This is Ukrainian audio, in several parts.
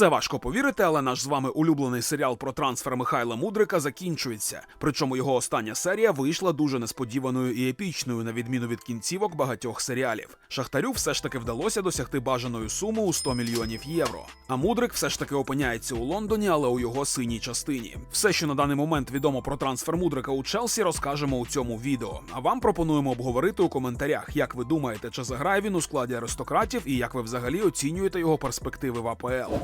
Це важко повірити, але наш з вами улюблений серіал про трансфер Михайла Мудрика закінчується. Причому його остання серія вийшла дуже несподіваною і епічною, на відміну від кінцівок багатьох серіалів. Шахтарю все ж таки вдалося досягти бажаної суми у 100 мільйонів євро. А Мудрик все ж таки опиняється у Лондоні, але у його синій частині. Все, що на даний момент відомо про трансфер Мудрика у Челсі, розкажемо у цьому відео. А вам пропонуємо обговорити у коментарях, як ви думаєте, чи заграє він у складі аристократів і як ви взагалі оцінюєте його перспективи в АПЛ.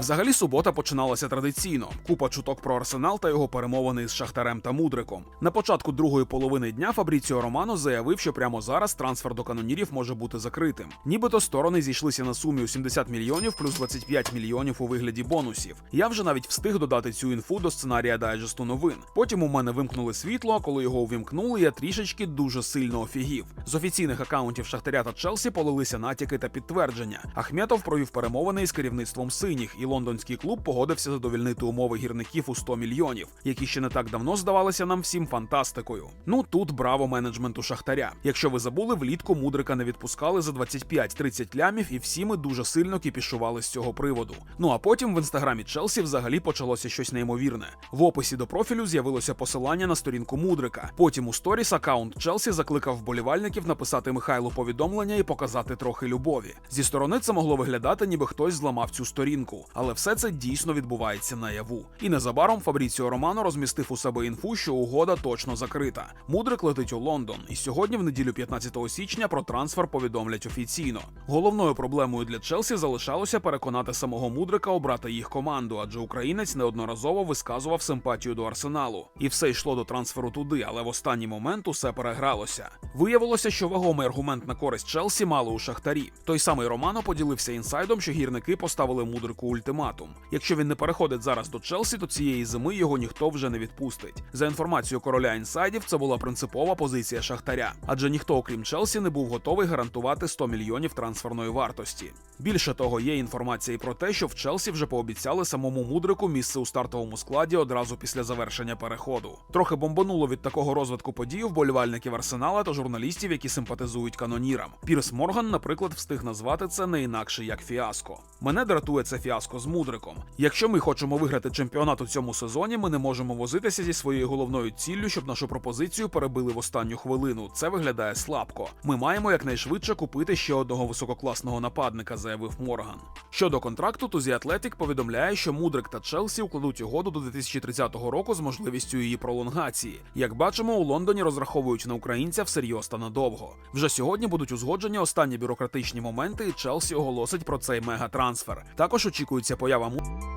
Взагалі субота починалася традиційно. Купа чуток про арсенал та його перемовини з Шахтарем та Мудриком. На початку другої половини дня Фабріціо Романо заявив, що прямо зараз трансфер до канонірів може бути закритим. Нібито сторони зійшлися на сумі у 70 мільйонів плюс 25 мільйонів у вигляді бонусів. Я вже навіть встиг додати цю інфу до сценарія дайджесту новин. Потім у мене вимкнули світло, а коли його увімкнули, я трішечки дуже сильно офігів. З офіційних акаунтів Шахтаря та Челсі полилися натяки та підтвердження. Ахметов провів перемовини із керівництвом синіх, і лондонський клуб погодився задовільнити умови гірників у 100 мільйонів, які ще не так давно здавалися нам всім фантастикою. Ну тут браво менеджменту Шахтаря. Якщо ви забули, влітку мудрика не відпускали за 25-30 лямів, і всі ми дуже сильно кіпішували з цього приводу. Ну а потім в інстаграмі Челсі взагалі почалося щось неймовірне. В описі до профілю з'явилося посилання на сторінку мудрика. Потім у сторіс аккаунт Челсі закликав вболівальників написати Михайлу повідомлення і показати трохи любові. Зі сторони це могло виглядати, ніби хтось зламав цю сторінку, але все це дійсно відбувається наяву. І незабаром Фабріціо Романо розмістив у себе інфу, що угода точно закрита. Мудрик летить у Лондон, і сьогодні, в неділю 15 січня, про трансфер повідомлять офіційно. Головною проблемою для Челсі залишалося переконати самого Мудрика обрати їх команду, адже українець неодноразово висказував симпатію до арсеналу. І все йшло до трансферу туди, але в останній момент усе перегралося. Виявилося, що вагомий аргумент на користь Челсі мали у Шахтарі. Той самий Романо поділився інсайдом, що гірники поставили мудрику ультиматум. Якщо він не переходить зараз до Челсі, то цієї зими його ніхто вже не відпустить. За інформацією короля інсайдів, це була принципова позиція Шахтаря, адже ніхто, окрім Челсі, не був готовий гарантувати 100 мільйонів трансферної вартості. Більше того, є інформація і про те, що в Челсі вже пообіцяли самому мудрику місце у стартовому складі одразу після завершення переходу. Трохи бомбануло від такого розвитку подій вболівальників арсенала та журналістів, які симпатизують канонірам. Пірс Морган, наприклад, встиг назвати це не інакше як фіаско. Мене дратує це фіаско з мудриком. Якщо ми хочемо виграти чемпіонат у цьому сезоні, ми не можемо возитися зі своєю головною ціллю, щоб нашу пропозицію перебили в останню хвилину. Це виглядає слабко. Ми маємо якнайшвидше купити ще одного висококласного нападника, заявив Морган. Щодо контракту, то The повідомляє, що Мудрик та Челсі укладуть угоду до 2030 року з можливістю її пролонгації. Як бачимо, у Лондоні розраховують на українця всерйоз та надовго. Вже сьогодні будуть узгоджені останні бюрократичні моменти, і Челсі оголосить про цей мегатрансфер. Також очікується поява Му.